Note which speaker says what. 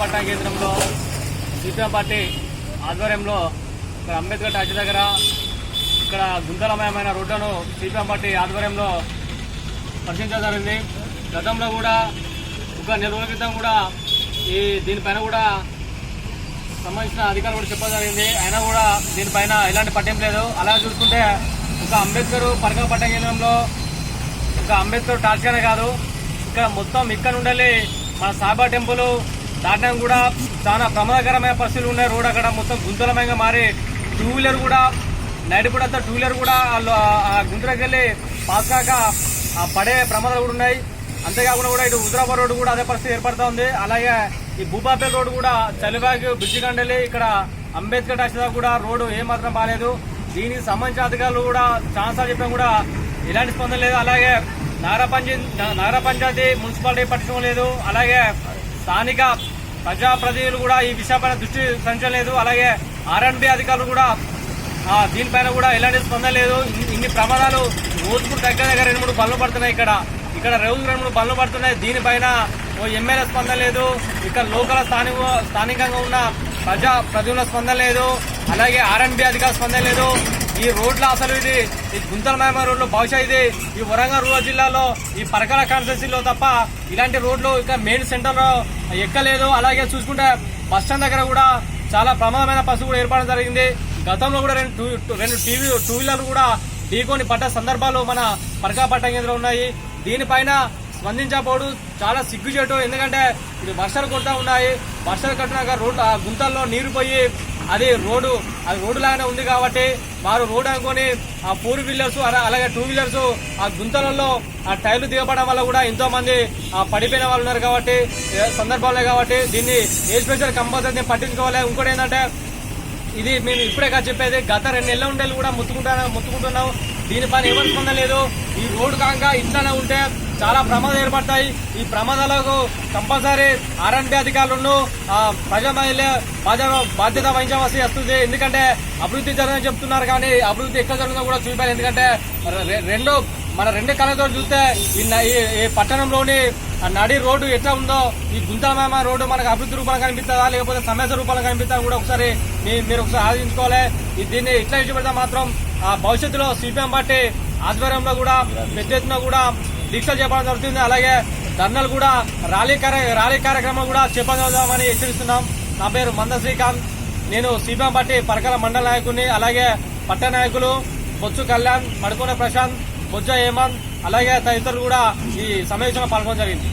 Speaker 1: పట్టణ కేంద్రంలో CPM party ఆధ్వర్యంలో ఇక్కడ అంబేద్కర్ టచ్ దగ్గర ఇక్కడ గుంతలమయమైన రోడ్డును సిపిఎం పార్టీ ఆధ్వర్యంలో పరిశీలించడం జరిగింది. గతంలో కూడా ఒక నెల రోజుల క్రితం కూడా ఈ దీనిపైన కూడా సంబంధించిన అధికారులు కూడా చెప్పడం జరిగింది. అయినా కూడా దీనిపైన ఎలాంటి పట్టింపు లేదు. అలా చూసుకుంటే ఒక అంబేద్కర్ పరకల పట్టణ కేంద్రంలో ఒక అంబేద్కర్ టార్చనే కాదు. ఇక్కడ మొత్తం ఇక్కడ నుండి మన సాయిబా టెంపుల్ దాటడం కూడా చాలా ప్రమాదకరమైన పరిస్థితులు ఉన్నాయి. రోడ్ అక్కడ మొత్తం గుంతలమయంగా మారి టూ వీలర్ కూడా నైట్ పూట టూ వీలర్ కూడా వాళ్ళు ఆ గుంతలోకి వెళ్ళి పాస్ కాక పడే ప్రమాదాలు కూడా ఉన్నాయి. అంతేకాకుండా కూడా ఇటు హుజరాబాద్ రోడ్డు కూడా అదే పరిస్థితి ఏర్పడుతూ ఉంది. అలాగే ఈ భూపాపేట రోడ్డు కూడా చలిబాగ్ బ్రిడ్జి కండలి ఇక్కడ అంబేద్కర్ టాక్సీ కూడా రోడ్డు ఏమాత్రం బాగాలేదు దీనికి సంబంధించిన అధికారులు కూడా ఛాన్సార్లు చెప్పడం కూడా ఎలాంటి స్పందన లేదు. అలాగే నగర పంచాయతీ నగర పంచాయతీ మున్సిపాలిటీ పట్టించడం లేదు. అలాగే స్థానిక ప్రజాప్రతినిధులు కూడా ఈ విషయంపైన దృష్టి సంచలేదు. అలాగే ఆర్ఎండ్బి అధికారులు కూడా దీనిపైన కూడా ఎలాంటి స్పందన లేదు. ఇన్ని- ప్రమాదాలు రోజుకు దగ్గర దగ్గర రెండు మూడు బళ్ళు పడుతున్నాయి ఇక్కడ. ఇక్కడ రోజు రెండు మూడు బండ్లు పడుతున్నాయి. దీనిపైన ఓ ఎమ్మెల్యే స్పందన లేదు. ఇక్కడ లోకల్ స్థానిక స్థానికంగా ఉన్న ప్రజా ప్రజల స్పందన లేదు. అలాగే ఆర్ఎండ్బి అధికారుల స్పందన లేదు. ఈ రోడ్ల అసలు ఇది ఈ గుంతలమయమ రోడ్లు బహుశా ఇది ఈ వరంగల్ రూరల్ జిల్లాలో ఈ పరకాల కాన్స్టెన్సీలో తప్ప ఇలాంటి రోడ్లు ఇంకా మెయిన్ సెంటర్లో ఎక్కలేదు. అలాగే చూసుకుంటే బస్ స్టాండ్ దగ్గర కూడా చాలా ప్రమాదమైన బస్సు కూడా ఏర్పడడం జరిగింది. గతంలో కూడా రెండు టూ- రెండు టీవీ టూ వీలర్లు కూడా ఢీకొని పడ్డ సందర్భాలు మన పరకా పట్ట కేంద్రం ఉన్నాయి. దీనిపైన స్పందించకపోవడం చాలా సిగ్గుచేటు ఎందుకంటే ఇది వర్షాలు కొడతా ఉన్నాయి. వర్షాలు కట్టినాక రోడ్డు ఆ గుంతల్లో నీరు పోయి అది రోడ్డు అది రోడ్డు లాగానే ఉంది కాబట్టి వారు రోడ్ అనుకొని ఆ ఫోర్ వీలర్స్ అలా- అలాగే టూ వీలర్స్ ఆ గుంతలలో ఆ టైర్లు దిగబడడం వల్ల కూడా ఎంతో మంది ఆ పడిపోయిన వాళ్ళు ఉన్నారు కాబట్టి ఏ సందర్భాలే కాబట్టి దీన్ని ఏ స్పెషల్ కంపల్సరీ పట్టించుకోవాలి. ఇంకోటి ఏంటంటే ఇది మేము ఇప్పుడే కాదు చెప్పేది గత రెండు నెలల ఉండేళ్ళు కూడా ముత్తుకుంటా ముత్తుకుంటున్నాం. దీనిపైన పని స్పందన లేదు. ఈ రోడ్డు కాక ఇట్లానే ఉంటే చాలా ప్రమాదాలు ఏర్పడతాయి. ఈ ప్రమాదాలకు కంపల్సరీ ఆర్ఎంపీ అధికారులను ఆ, ప్రజా బాధ్యత వహించవలసి వస్తుంది. ఎందుకంటే అభివృద్ధి జరగని చెప్తున్నారు కానీ అభివృద్ధి ఎక్కడ జరుగుతుందో కూడా చూపాలి ఎందుకంటే రెండు మన రెండు కళ్ళతో చూస్తే ఈ ఈ- పట్టణంలోని నడి రోడ్డు ఎట్లా ఉందో ఈ గుంతలమేమ రోడ్డు మనకు అభివృద్ధి రూపంలో కనిపిస్తుందా లేకపోతే సమస్య రూపంలో కనిపిస్తుందా కూడా ఒకసారి మీరు ఒకసారి ఆలోచించుకోవాలి. దీన్ని ఇట్లా ఇచ్చిపెడితే మాత్రం భవిష్యత్తులో సిపిఎం పార్టీ ఆధ్వర్యంలో కూడా పెద్ద ఎత్తున కూడా దీక్ష చేపడం జరుగుతుంది. అలాగే ధర్నలు కూడా ర్యాలీ ర్యాలీ కార్యక్రమం కూడా చేపదామని హెచ్చరిస్తున్నాం. నా పేరు మంద శ్రీకాంత్. నేను సీపీఎం పార్టీ పరకల మండల నాయకుడిని. అలాగే పట్టణ నాయకులు బొచ్చు కళ్యాణ్ మడుకోన ప్రశాంత్ బొజ్జ హేమంత్ అలాగే తదితరులు కూడా ఈ సమావేశంలో పాల్గొనడం జరిగింది.